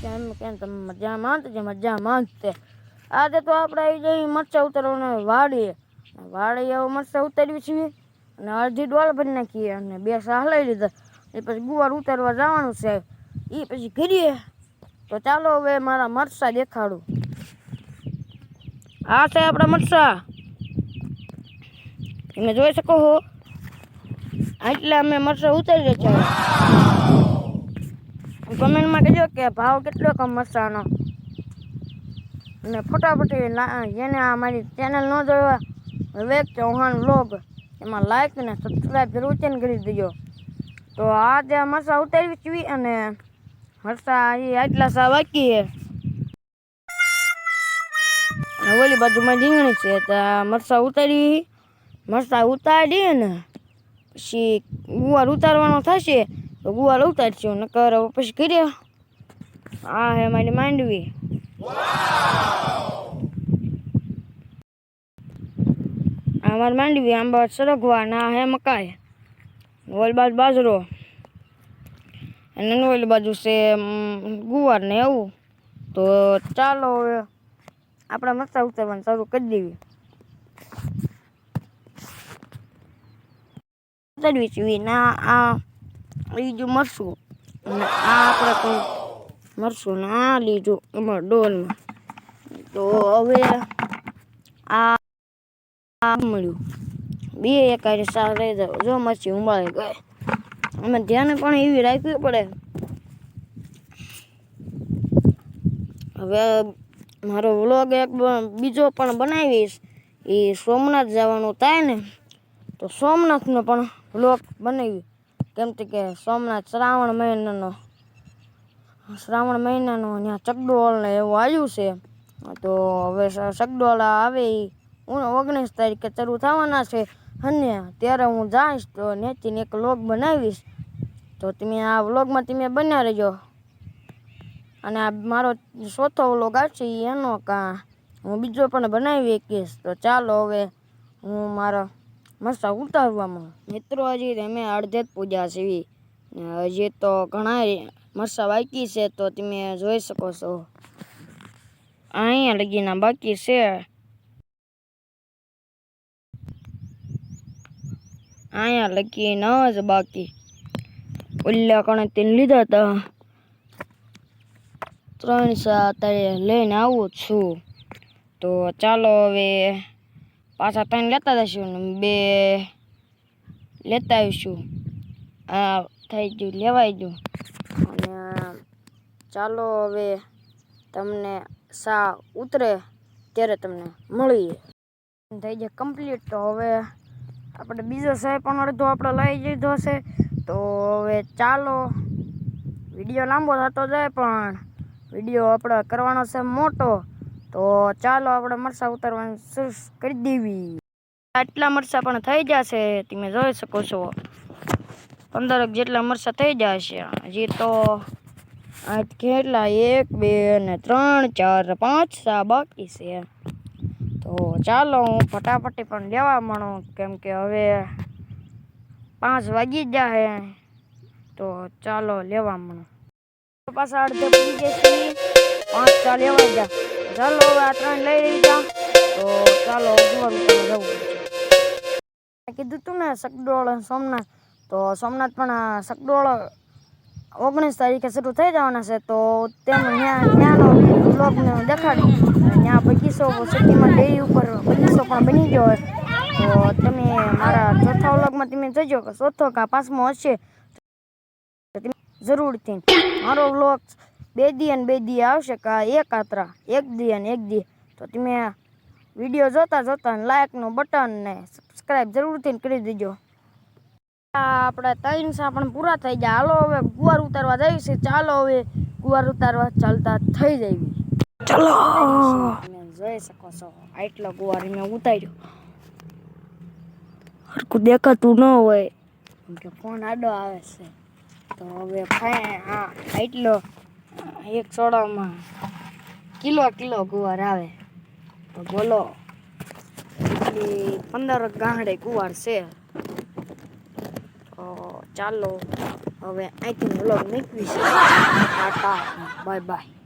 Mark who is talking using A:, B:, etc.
A: કેમ કેમ તમે મજામાં જ મજામાં જ તે આજે તો આપણે આવી જઈએ મરચાં ઉતરવાનું વાડીએ. વાડીએ હવે મરચાં ઉતારવી છીએ અને અડધી ડોલ ભરી નાખીએ અને બે સાહ લઈ લીધા. એ પછી ગુવાર ઉતારવા જવાનું છે. એ પછી કરીએ તો ચાલો હવે મારા મરચાં દેખાડું. આ છે આપણા મરચાં. તમે જોઈ શકો છો એટલે અમે મરચાં રહ્યા છીએ. કમેન્ટમાં કહેજો કે ભાવ કેટલો કે મરચાનો અને ફટાફટ જેને આ મારી ચેનલ ન જોવા વિવેક ચૌહાણ વ્લોગ એમાં લાઈક અને સબસ્ક્રાઈબ જરૂરથી કરી દેજો. તો આજે આ મરચાં ઉતારી છીએ અને મરચાં એ આટલા સા બાકી ઓલી બાજુમાં રીંગણી છે, તો આ મરચાં ઉતારી. મરચાં ઉતારી ને પછી ગુવાર ઉતારવાનો થશે. તો ગુવાર ઉતારશું નકર પછી કરીએ આ હે મારી માંડવી. આ મારી માંડવી આંબા સરગવા ના હે મકાઈ. ઓલી બાજુ બાજરો. અને ઓલી બાજુ છે ગુવાર ને એવું. તો ચાલો હવે આપણે મરચાં ઉતારવાનું શરૂ કરી દેવી. ઉતારવી છીએ ના આ બીજું મરશું અને આ આપણે કોઈ મરસું ને આ લીધું અમારા ડોલમાં. તો હવે આ મળ્યું. બે એક સાર રહી જાવ જો મરચી ઉંબાળી ગઈ. અમે ધ્યાન પણ એવી રાખવી પડે. હવે મારો વ્લોગ એક બીજો પણ બનાવીશ. એ સોમનાથ જવાનું થાય ને, તો સોમનાથનો પણ વ્લોગ બનાવી. કેમ કે સોમનાથ શ્રાવણ મહિનાનો શ્રાવણ મહિનાનો ત્યાં ચકડોળ ને એવું આવ્યું છે. તો હવે ચકડોળ આવે એ ઓગણીસ તારીખે શરૂ થવાના છે. અને ત્યારે હું જાઈશ તો ત્યાંથી એક વ્લોગ બનાવીશ. તો તમે આ વ્લોગમાં તમે બન્યા રહેજો. અને આ મારો ચોથો વ્લોગ આવશે એનો કા હું બીજો પણ બનાવી શકીશ. તો ચાલો હવે હું મારો મસ્તા ઉતારવામાં મિત્રો હજી તમે અડધે પૂજા સીવી. હજી તો ઘણા મરસા બાકી છે, તો તમે જોઈ શકો છો. અહીંયા લગીના બાકી છે. અહીંયા લગી ન જ બાકી. ઓલા કણે તેને લીધા હતા ત્રણ સાત લઈને આવું છું. તો ચાલો હવે પાછા ત્રણ લેતા જઈશું બે લેતા આવીશું. આ થઈ ગયું, લેવાઈ ગયું. અને ચાલો હવે તમને સા ઉતરે ત્યારે તમને મળીએ. થઈ જાય કમ્પ્લીટ તો હવે આપણે બીજો સાહેબ પણ અડધો આપણે લઈ લીધો છે. તો હવે ચાલો. વીડિયો લાંબો થતો જાય પણ વીડિયો આપણે કરવાનો છે મોટો. તો ચાલો આપણે મરચાં ઉતારવાનું શરૂ કરી દેવી. આટલા મરચાં પણ થઈ જશે, તમે જોઈ શકો છો. પંદરક જેટલા મરચાં થઈ જશે. હજી તો આ કેટલા? એક, બે ને ત્રણ, ચાર, પાંચ સા બાકી છે. તો ચાલો હું ફટાફટી પણ લેવા માંડું, કેમ કે હવે પાંચ વાગી જાય તો ચાલો લેવા માંડું. પાછા અડધે પૂરી જશે. પાંચ ચા લેવા જા. ચાલો આ ત્રણ લઈ લીધા તો ચાલો ગુવાર જવું કીધું તું ને સકડોળ સોમનાથ. તો સોમનાથ પણ સકડોળ ઓગણીસ તારીખે શરૂ થઈ જવાના છે, તો ત્યાં ત્યાંનો બ્લોગને દેખાડી. ત્યાં બગીચો સિટીમાં ડેરી ઉપર બગીચો પણ બની ગયો હોય. તો તમે મારા ચોથા વ્લોગમાં તમે જોજો કે ચોથો કા પાંચમો હશે. તમે જરૂરથી મારો વ્લોગ બે દી અને બે દી આવશે કા એક આતરા, એક દી અને એક દી. તો તમે વીડિયો જોતા જોતા લાઇકનું બટન ને સબસ્ક્રાઈબ જરૂરથી કરી દેજો. આપણે ત્રણ પણ પૂરા થઈ ગયા. હાલો હવે ગુવાર ઉતારવા જઈએ છે ચાલો હવે ગુવાર ઉતારવા ચાલતા થઈ જઈએ. ચલો. જોઈ શકો છો આટલો ગુવાર મેં ઉતાર્યો. હરકું દેખાતું ન હોય. કે ફોન આડો આવે છે. તો હવે ફાઈ હા આટલો એક સોડામાં કિલો કિલો ગુવાર આવે. તો બોલો પંદર ગાંહડે ગુવાર છે. તો ચાલો, હવે અહીંથી બ્લોગ નીકળી છે. Tata bye bye